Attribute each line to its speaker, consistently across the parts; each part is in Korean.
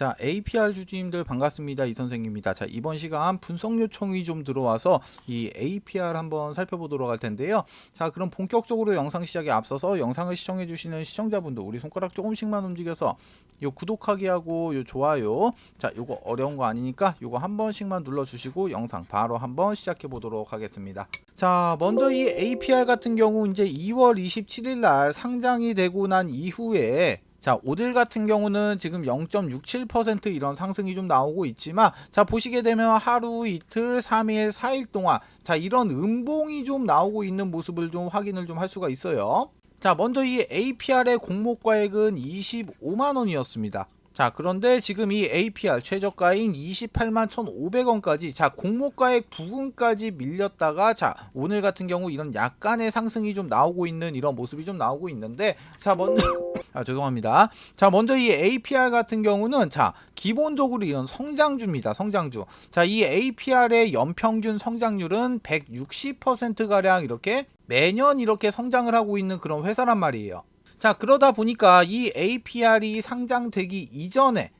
Speaker 1: 자, APR 주주님들 반갑습니다. 이 선생입니다. 자, 이번 시간 분석 요청이 좀 들어와서 이 APR 한번 살펴보도록 할 텐데요. 자, 그럼 본격적으로 영상 시작에 앞서서 영상을 시청해 주시는 시청자분들 우리 손가락 조금씩만 움직여서 요 구독하기 하고 요 좋아요. 자, 요거 어려운 거 아니니까 요거 한 번씩만 눌러 주시고 영상 바로 한번 시작해 보도록 하겠습니다. 자, 먼저 이 APR 같은 경우 이제 2월 27일 날 상장이 되고 난 이후에 자, 오들 같은 경우는 지금 0.67% 이런 상승이 좀 나오고 있지만 자, 보시게 되면 하루, 이틀, 3일, 4일 동안 자, 이런 음봉이 좀 나오고 있는 모습을 좀 확인을 좀 할 수가 있어요. 자, 먼저 이 APR의 공모가액은 25만 원이었습니다. 자, 그런데 지금 이 APR 최저가인 28만 1,500원까지 자, 공모가액 부분까지 밀렸다가 자, 오늘 같은 경우 이런 약간의 상승이 좀 나오고 있는 이런 모습이 좀 나오고 있는데 자, 먼저 아, 죄송합니다. 자, 먼저 이 APR 같은 경우는 자, 기본적으로 이런 성장주입니다. 성장주. 자, 이 APR의 연평균 성장률은 160% 가량 이렇게 매년 이렇게 성장을 하고 있는 그런 회사란 말이에요. 자, 그러다 보니까 이 APR이 상장되기 이전에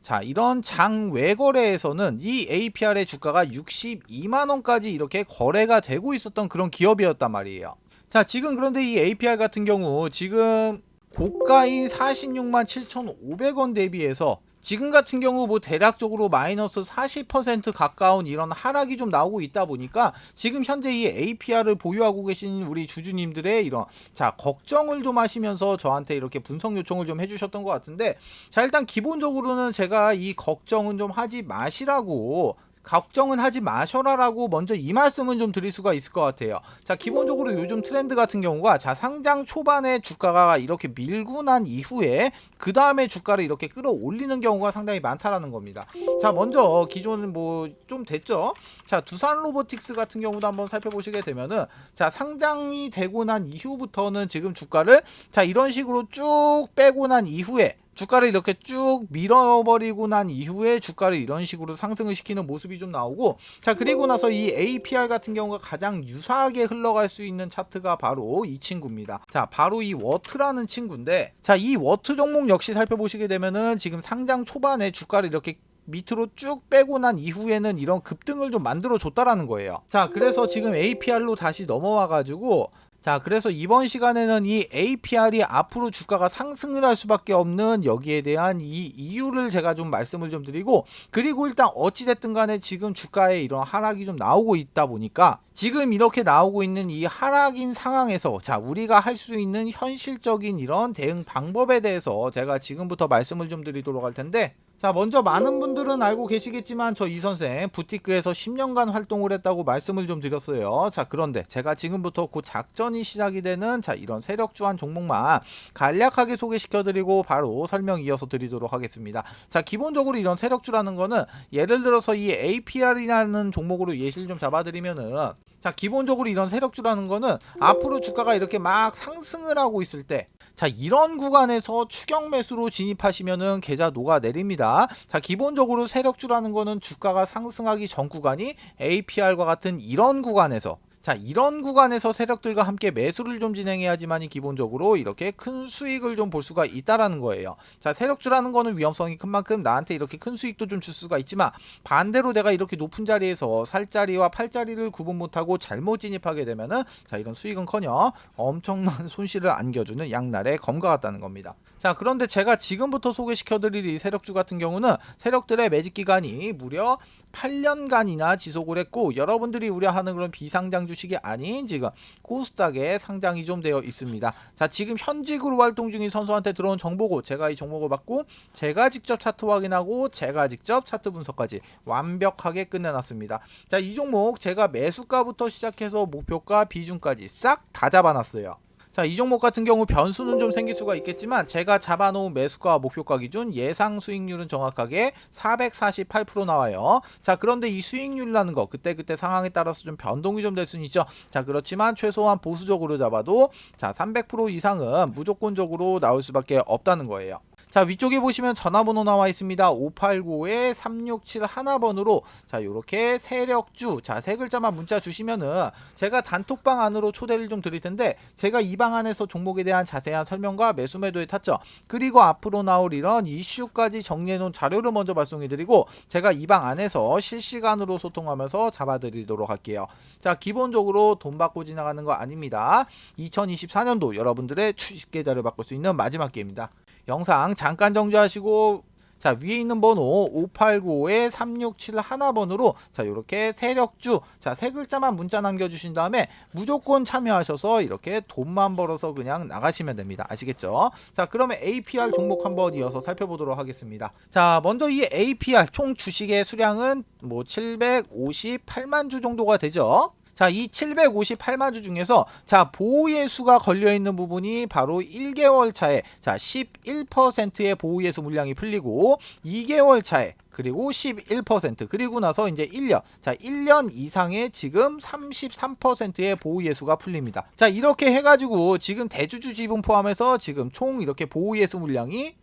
Speaker 1: 자, 이런 장 외 거래에서는 이 APR의 주가가 62만 원까지 이렇게 거래가 되고 있었던 그런 기업이었단 말이에요. 자, 지금 그런데 이 APR 같은 경우 지금 고가인 46만 7,500원 대비해서 지금 같은 경우 뭐 대략적으로 마이너스 40% 가까운 이런 하락이 좀 나오고 있다 보니까 지금 현재 이 APR을 보유하고 계신 우리 주주님들의 이런 자 걱정을 좀 하시면서 저한테 이렇게 분석 요청을 좀 해주셨던 것 같은데 자 일단 기본적으로는 제가 이 걱정은 좀 하지 마시라고 걱정은 하지 마셔라라고 먼저 이 말씀은 좀 드릴 수가 있을 것 같아요. 자, 기본적으로 요즘 트렌드 같은 경우가 자, 상장 초반에 주가가 이렇게 밀고 난 이후에 그 다음에 주가를 이렇게 끌어올리는 경우가 상당히 많다라는 겁니다. 자, 먼저 기존은 뭐좀 됐죠. 자, 두산 로보틱스 같은 경우도 한번 살펴보시게 되면은 자, 상장이 되고 난 이후부터는 지금 주가를 자, 이런 식으로 쭉 빼고 난 이후에 주가를 이렇게 쭉 밀어버리고 난 이후에 주가를 이런 식으로 상승을 시키는 모습이 좀 나오고 자 그리고 나서 이 APR 같은 경우가 가장 유사하게 흘러갈 수 있는 차트가 바로 이 친구입니다 자 바로 이 워트라는 친구인데 자 이 워트 종목 역시 살펴보시게 되면은 지금 상장 초반에 주가를 이렇게 밑으로 쭉 빼고 난 이후에는 이런 급등을 좀 만들어 줬다라는 거예요. 자, 그래서 지금 APR로 다시 넘어와 가지고 자, 그래서 이번 시간에는 이 APR이 앞으로 주가가 상승을 할 수밖에 없는 여기에 대한 이 이유를 제가 좀 말씀을 좀 드리고 그리고 일단 어찌됐든 간에 지금 주가에 이런 하락이 좀 나오고 있다 보니까 지금 이렇게 나오고 있는 이 하락인 상황에서 자, 우리가 할 수 있는 현실적인 이런 대응 방법에 대해서 제가 지금부터 말씀을 좀 드리도록 할 텐데 자 먼저 많은 분들은 알고 계시겠지만 저 이 선생 부티크에서 10년간 활동을 했다고 말씀을 좀 드렸어요. 자 그런데 제가 지금부터 곧 작전이 시작이 되는 자 이런 세력주한 종목만 간략하게 소개시켜 드리고 바로 설명 이어서 드리도록 하겠습니다. 자 기본적으로 이런 세력주라는 거는 예를 들어서 이 APR이라는 종목으로 예시를 좀 잡아 드리면은 자 기본적으로 이런 세력주라는 거는 앞으로 주가가 이렇게 막 상승을 하고 있을 때 자 이런 구간에서 추격 매수로 진입하시면은 계좌 녹아 내립니다. 자 기본적으로 세력주라는 거는 주가가 상승하기 전 구간이 APR과 같은 이런 구간에서 자 이런 구간에서 세력들과 함께 매수를 좀 진행해야지만이 기본적으로 이렇게 큰 수익을 좀 볼 수가 있다라는 거예요. 자 세력주라는 거는 위험성이 큰 만큼 나한테 이렇게 큰 수익도 좀 줄 수가 있지만 반대로 내가 이렇게 높은 자리에서 살 자리와 팔 자리를 구분 못하고 잘못 진입하게 되면은 자 이런 수익은커녕 엄청난 손실을 안겨주는 양날의 검과 같다는 겁니다. 자 그런데 제가 지금부터 소개시켜드릴 이 세력주 같은 경우는 세력들의 매직 기간이 무려 8년간이나 지속을 했고 여러분들이 우려하는 그런 비상장 주 식이 아닌 지금 코스닥에 상장이 좀 되어 있습니다. 자 지금 현직으로 활동 중인 선수한테 들어온 정보고 제가 이 종목을 받고 제가 직접 차트 확인하고 제가 직접 차트 분석까지 완벽하게 끝내놨습니다. 자 이 종목 제가 매수가부터 시작해서 목표가 비중까지 싹 다 잡아놨어요. 자, 이 종목 같은 경우 변수는 좀 생길 수가 있겠지만 제가 잡아놓은 매수가 목표가 기준 예상 수익률은 정확하게 448% 나와요. 자, 그런데 이 수익률이라는 거 그때그때 상황에 따라서 좀 변동이 좀 될 수는 있죠. 자, 그렇지만 최소한 보수적으로 잡아도 자, 300% 이상은 무조건적으로 나올 수밖에 없다는 거예요. 자 위쪽에 보시면 전화번호 나와 있습니다. 589에 367 하나번으로 자 요렇게 세력주 자 세 글자만 문자 주시면은 제가 단톡방 안으로 초대를 좀 드릴 텐데 제가 이 방 안에서 종목에 대한 자세한 설명과 매수 매도의 타점 그리고 앞으로 나올 이런 이슈까지 정리해 놓은 자료를 먼저 발송해 드리고 제가 이 방 안에서 실시간으로 소통하면서 잡아 드리도록 할게요. 자 기본적으로 돈 받고 지나가는 거 아닙니다. 2024년도 여러분들의 주식 계좌를 바꿀 수 있는 마지막 기회입니다. 영상 잠깐 정지하시고 자 위에 있는 번호 589에 367 하나번으로 자 이렇게 세력주 자 세 글자만 문자 남겨주신 다음에 무조건 참여하셔서 이렇게 돈만 벌어서 그냥 나가시면 됩니다. 아시겠죠? 자 그러면 APR 종목 한번 이어서 살펴보도록 하겠습니다. 자 먼저 이 APR 총 주식의 수량은 뭐 758만 주 정도가 되죠 자, 이 758만 주 중에서 자, 보호예수가 걸려 있는 부분이 바로 1개월 차에 자, 11%의 보호예수 물량이 풀리고 2개월 차에 그리고 11% 그리고 나서 이제 1년. 자 1년 이상의 지금 33%의 보호예수가 풀립니다. 자 이렇게 해가지고 지금 대주주 지분 포함해서 지금 총 이렇게 보호예수 물량이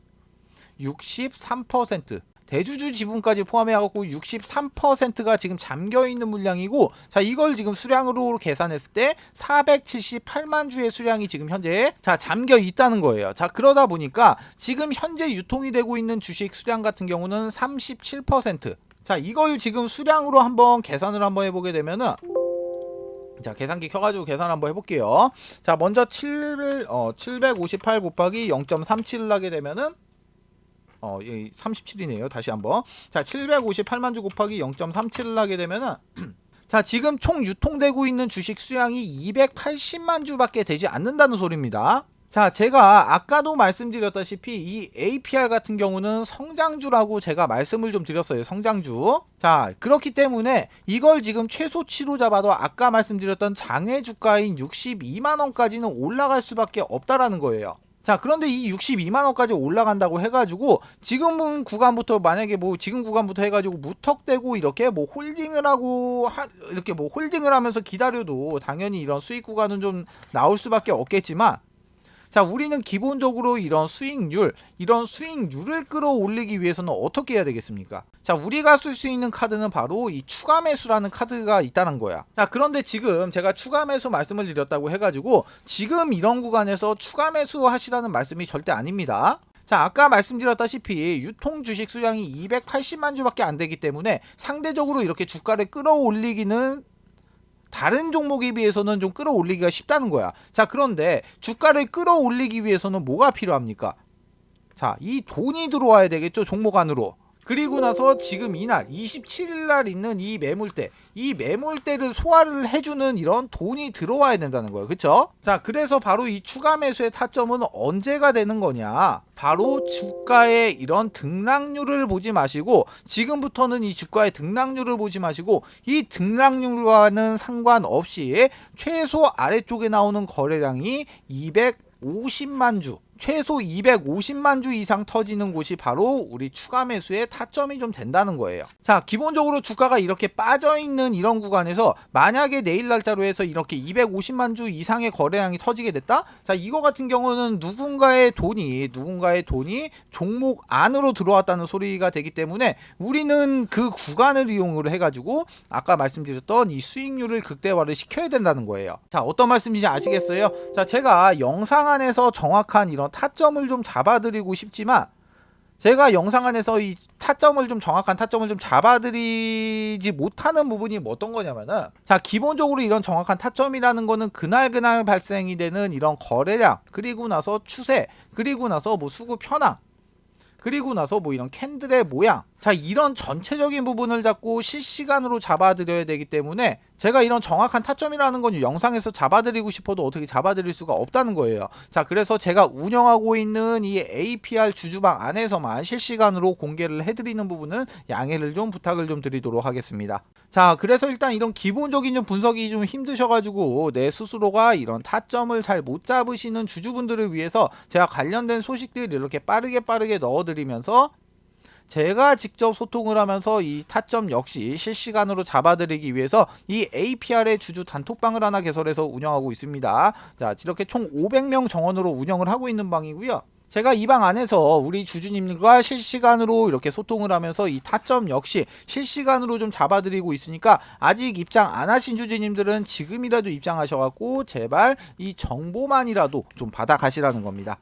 Speaker 1: 63% 대주주 지분까지 포함해갖고 63%가 지금 잠겨 있는 물량이고 자 이걸 지금 수량으로 계산했을 때 478만 주의 수량이 지금 현재 자 잠겨 있다는 거예요. 자 그러다 보니까 지금 현재 유통이 되고 있는 주식 수량 같은 경우는 37%. 자 이걸 지금 수량으로 한번 계산을 한번 해보게 되면은 자 계산기 켜가지고 계산 한번 해볼게요. 자 먼저 7, 어, 758 곱하기 0.37을 하게 되면은 어, 37이네요. 다시 한번. 자, 758만 주 곱하기 0.37을 하게 되면은 자, 지금 총 유통되고 있는 주식 수량이 280만 주밖에 되지 않는다는 소리입니다. 자, 제가 아까도 말씀드렸다시피 이 APR 같은 경우는 성장주라고 제가 말씀을 좀 드렸어요. 성장주. 자, 그렇기 때문에 이걸 지금 최소치로 잡아도 아까 말씀드렸던 장외 주가인 62만 원까지는 올라갈 수밖에 없다라는 거예요. 자 그런데 이 62만 원까지 올라간다고 해가지고 지금은 구간부터 만약에 뭐 지금 구간부터 해가지고 무턱대고 이렇게 뭐 홀딩을 하고 하, 이렇게 뭐 홀딩을 하면서 기다려도 당연히 이런 수익 구간은 좀 나올 수밖에 없겠지만 자, 우리는 기본적으로 이런 수익률, 이런 수익률을 끌어올리기 위해서는 어떻게 해야 되겠습니까? 자, 우리가 쓸 수 있는 카드는 바로 이 추가 매수라는 카드가 있다는 거야. 자, 그런데 지금 제가 추가 매수 말씀을 드렸다고 해가지고 지금 이런 구간에서 추가 매수 하시라는 말씀이 절대 아닙니다. 자, 아까 말씀드렸다시피 유통 주식 수량이 280만 주밖에 안 되기 때문에 상대적으로 이렇게 주가를 끌어올리기는 다른 종목에 비해서는 좀 끌어올리기가 쉽다는 거야. 자, 그런데 주가를 끌어올리기 위해서는 뭐가 필요합니까? 자, 이 돈이 들어와야 되겠죠, 종목 안으로. 그리고 나서 지금 이날 27일 날 있는 이 매물대 이 매물대를 소화를 해주는 이런 돈이 들어와야 된다는 거예요. 그쵸? 자 그래서 바로 이 추가 매수의 타점은 언제가 되는 거냐? 바로 주가의 이런 등락률을 보지 마시고 지금부터는 이 주가의 등락률을 보지 마시고 이 등락률과는 상관없이 최소 아래쪽에 나오는 거래량이 250만 주 최소 250만 주 이상 터지는 곳이 바로 우리 추가 매수의 타점이 좀 된다는 거예요. 자, 기본적으로 주가가 이렇게 빠져 있는 이런 구간에서 만약에 내일 날짜로 해서 이렇게 250만 주 이상의 거래량이 터지게 됐다? 자, 이거 같은 경우는 누군가의 돈이 누군가의 돈이 종목 안으로 들어왔다는 소리가 되기 때문에 우리는 그 구간을 이용을 해 가지고 아까 말씀드렸던 이 수익률을 극대화를 시켜야 된다는 거예요. 자, 어떤 말씀인지 아시겠어요? 자, 제가 영상 안에서 정확한 이런 타점을 좀 잡아드리고 싶지만 제가 영상 안에서 이 타점을 좀 정확한 타점을 좀 잡아드리지 못하는 부분이 뭐 어떤 거냐면은 자 기본적으로 이런 정확한 타점이라는 거는 그날 그날 발생이 되는 이런 거래량 그리고 나서 추세 그리고 나서 뭐 수급 현황 그리고 나서 뭐 이런 캔들의 모양. 자 이런 전체적인 부분을 잡고 실시간으로 잡아드려야 되기 때문에 제가 이런 정확한 타점이라는 건 영상에서 잡아드리고 싶어도 어떻게 잡아드릴 수가 없다는 거예요. 자 그래서 제가 운영하고 있는 이 APR 주주방 안에서만 실시간으로 공개를 해드리는 부분은 양해를 좀 부탁을 좀 드리도록 하겠습니다. 자 그래서 일단 이런 기본적인 좀 분석이 좀 힘드셔가지고 내 스스로가 이런 타점을 잘 못 잡으시는 주주분들을 위해서 제가 관련된 소식들 이렇게 빠르게 빠르게 넣어드리 면서 제가 직접 소통을 하면서 이 타점 역시 실시간으로 잡아드리기 위해서 이 APR의 주주 단톡방을 하나 개설해서 운영하고 있습니다. 자, 이렇게 총 500명 정원으로 운영을 하고 있는 방이고요. 제가 이 방 안에서 우리 주주님들과 실시간으로 이렇게 소통을 하면서 이 타점 역시 실시간으로 좀 잡아드리고 있으니까 아직 입장 안 하신 주주님들은 지금이라도 입장하셔갖고 제발 이 정보만이라도 좀 받아가시라는 겁니다.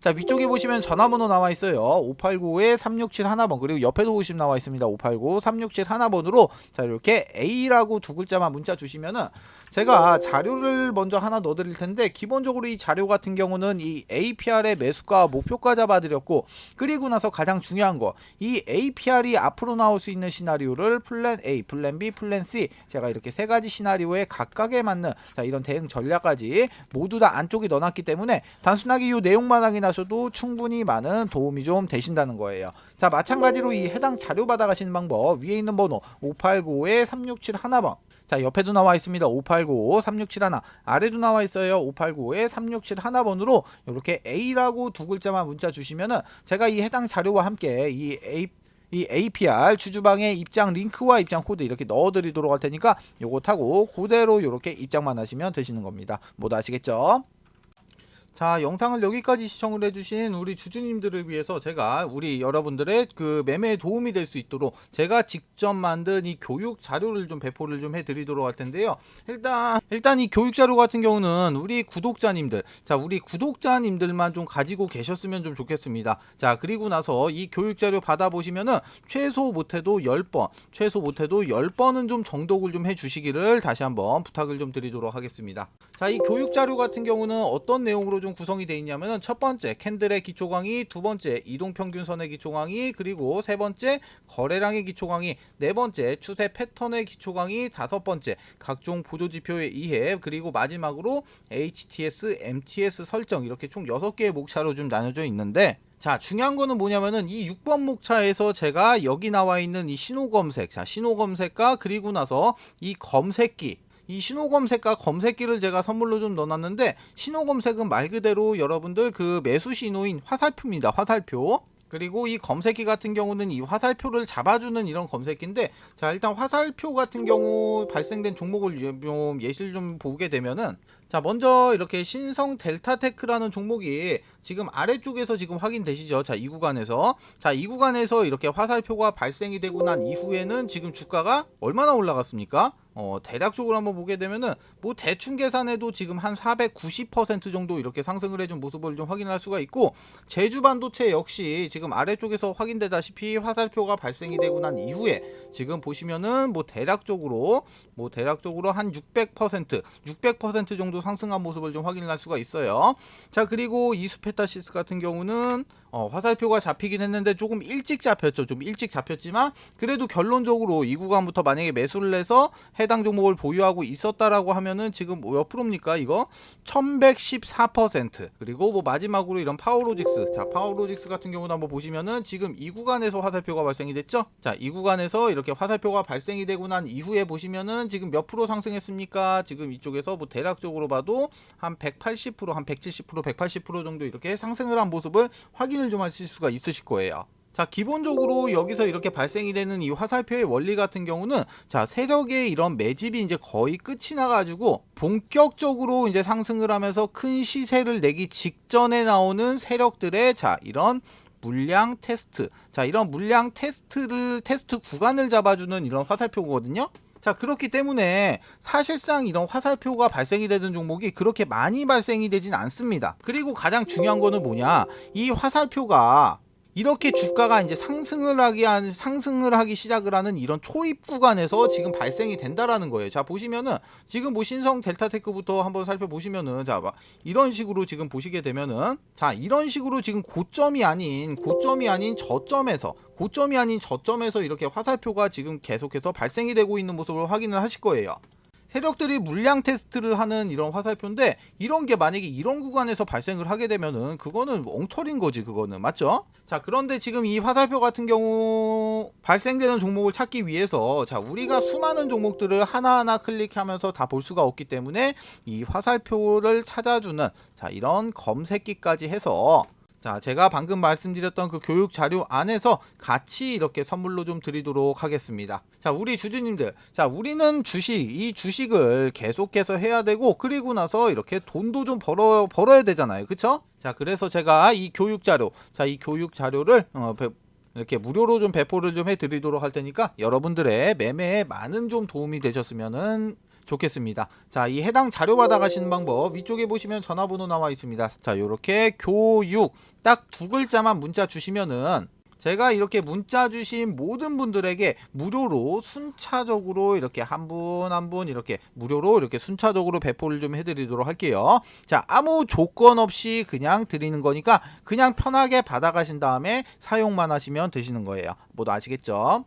Speaker 1: 자 위쪽에 보시면 전화번호 나와 있어요. 589에 367 하나번 그리고 옆에도 보시면 나와 있습니다. 589 367 하나번으로 자 이렇게 A라고 두 글자만 문자 주시면은 제가 자료를 먼저 하나 넣어 드릴 텐데 기본적으로 이 자료 같은 경우는 이 APR의 매수가 목표가 잡아드렸고 그리고 나서 가장 중요한 거 이 APR이 앞으로 나올 수 있는 시나리오를 플랜 A, 플랜 B, 플랜 C 제가 이렇게 세 가지 시나리오에 각각에 맞는 자 이런 대응 전략까지 모두 다 안쪽에 넣어놨기 때문에 단순하게 이 내용만 확인하 셔도 충분히 많은 도움이 좀 되신다는 거예요. 자 마찬가지로 이 해당 자료 받아가시는 방법 위에 있는 번호 589에 367 하나번 자 옆에도 나와 있습니다 589 367 하나 아래도 나와 있어요 589에 367 하나 번으로 이렇게 A라고 두 글자만 문자 주시면은 제가 이 해당 자료와 함께 이 A 이 APR 주주방의 입장 링크와 입장 코드 이렇게 넣어드리도록 할 테니까 요거 타고 그대로 이렇게 입장만 하시면 되시는 겁니다. 모두 아시겠죠? 자 영상을 여기까지 시청을 해주신 우리 주주님들을 위해서 제가 우리 여러분들의 그 매매에 도움이 될 수 있도록 제가 직접 만든 이 교육 자료를 좀 배포를 좀 해드리도록 할 텐데요. 일단 일단 이 교육 자료 같은 경우는 우리 구독자님들 자 우리 구독자님들만 좀 가지고 계셨으면 좀 좋겠습니다. 자 그리고 나서 이 교육 자료 받아보시면은 최소 못해도 10번 최소 못해도 10번은 좀 정독을 좀 해주시기를 다시 한번 부탁을 좀 드리도록 하겠습니다. 자, 이 교육 자료 같은 경우는 어떤 내용으로 좀 구성이 되어 있냐면은 첫 번째 캔들의 기초 강의, 두 번째 이동 평균선의 기초 강의, 그리고 세 번째 거래량의 기초 강의, 네 번째 추세 패턴의 기초 강의, 다섯 번째 각종 보조 지표의 이해, 그리고 마지막으로 HTS, MTS 설정 이렇게 총 6개의 목차로 좀 나눠져 있는데 자 중요한 거는 뭐냐면은 이 6번 목차에서 제가 여기 나와 있는 이 신호 검색 자 신호 검색과 그리고 나서 이 검색기 이 신호 검색과 검색기를 제가 선물로 좀 넣어놨는데 신호 검색은 말 그대로 여러분들 그 매수 신호인 화살표입니다. 화살표. 그리고 이 검색기 같은 경우는 이 화살표를 잡아주는 이런 검색기인데 자 일단 화살표 같은 경우 발생된 종목을 좀 예시를 좀 보게 되면은 자 먼저 이렇게 신성 델타테크라는 종목이 지금 아래쪽에서 지금 확인되시죠 자 이 구간에서 자 이 구간에서 이렇게 화살표가 발생이 되고 난 이후에는 지금 주가가 얼마나 올라갔습니까 어, 대략적으로 한번 보게 되면은 뭐 대충 계산해도 지금 한 490% 정도 이렇게 상승을 해준 모습을 좀 확인할 수가 있고 제주 반도체 역시 지금 아래쪽에서 확인되다시피 화살표가 발생이 되고 난 이후에 지금 보시면은 뭐 대략적으로 뭐 대략적으로 한 600% 600% 정도 상승한 모습을 좀 확인할 수가 있어요. 자 그리고 이수페타시스 같은 경우는 어, 화살표가 잡히긴 했는데 조금 일찍 잡혔죠. 좀 일찍 잡혔지만 그래도 결론적으로 이 구간부터 만약에 매수를 해서 해당 종목을 보유하고 있었다라고 하면은 지금 뭐몇 프로입니까? 이거 1114% 그리고 뭐 마지막으로 이런 파워로직스 자 파워로직스 같은 경우도 한번 보시면은 지금 이 구간에서 화살표가 발생이 됐죠. 자 이 구간에서 이렇게 화살표가 발생이 되고 난 이후에 보시면은 지금 몇 프로 상승했습니까? 지금 이쪽에서 뭐 대략적으로 봐도 한 180%, 한 170%, 180% 정도 이렇게 상승을 한 모습을 확인 을 좀 하실 수가 있으실 거예요. 자 기본적으로 여기서 이렇게 발생이 되는 이 화살표의 원리 같은 경우는 자 세력의 이런 매집이 이제 거의 끝이 나가지고 본격적으로 이제 상승을 하면서 큰 시세를 내기 직전에 나오는 세력들의 자 이런 물량 테스트 자 이런 물량 테스트를 테스트 구간을 잡아주는 이런 화살표거든요. 자 그렇기 때문에 사실상 이런 화살표가 발생이 되는 종목이 그렇게 많이 발생이 되진 않습니다. 그리고 가장 중요한 거는 뭐냐 이 화살표가 이렇게 주가가 이제 상승을 하기 한 상승을 하기 시작을 하는 이런 초입 구간에서 지금 발생이 된다라는 거예요. 자 보시면은 지금 뭐 신성 델타테크부터 한번 살펴보시면은 자 봐. 이런 식으로 지금 보시게 되면은 자 이런 식으로 지금 고점이 아닌 고점이 아닌 저점에서 고점이 아닌 저점에서 이렇게 화살표가 지금 계속해서 발생이 되고 있는 모습을 확인을 하실 거예요. 세력들이 물량 테스트를 하는 이런 화살표인데 이런 게 만약에 이런 구간에서 발생을 하게 되면은 그거는 엉터리인 거지 그거는 맞죠? 자 그런데 지금 이 화살표 같은 경우 발생되는 종목을 찾기 위해서 자 우리가 수많은 종목들을 하나하나 클릭하면서 다 볼 수가 없기 때문에 이 화살표를 찾아주는 자 이런 검색기까지 해서 자, 제가 방금 말씀드렸던 그 교육 자료 안에서 같이 이렇게 선물로 좀 드리도록 하겠습니다. 자, 우리 주주님들. 자, 우리는 주식, 이 주식을 계속해서 해야 되고, 그리고 나서 이렇게 돈도 좀 벌어, 벌어야 되잖아요. 그쵸? 자, 그래서 제가 이 교육 자료, 자, 이 교육 자료를, 어, 배- 이렇게 무료로 좀 배포를 좀 해드리도록 할 테니까 여러분들의 매매에 많은 좀 도움이 되셨으면은 좋겠습니다. 자, 이 해당 자료 받아가시는 방법 위쪽에 보시면 전화번호 나와 있습니다. 자, 요렇게 교육 딱 두 글자만 문자 주시면은 제가 이렇게 문자 주신 모든 분들에게 무료로 순차적으로 이렇게 한 분 한분 이렇게 무료로 이렇게 순차적으로 배포를 좀 해드리도록 할게요. 자, 아무 조건 없이 그냥 드리는 거니까 그냥 편하게 받아가신 다음에 사용만 하시면 되시는 거예요. 모두 아시겠죠?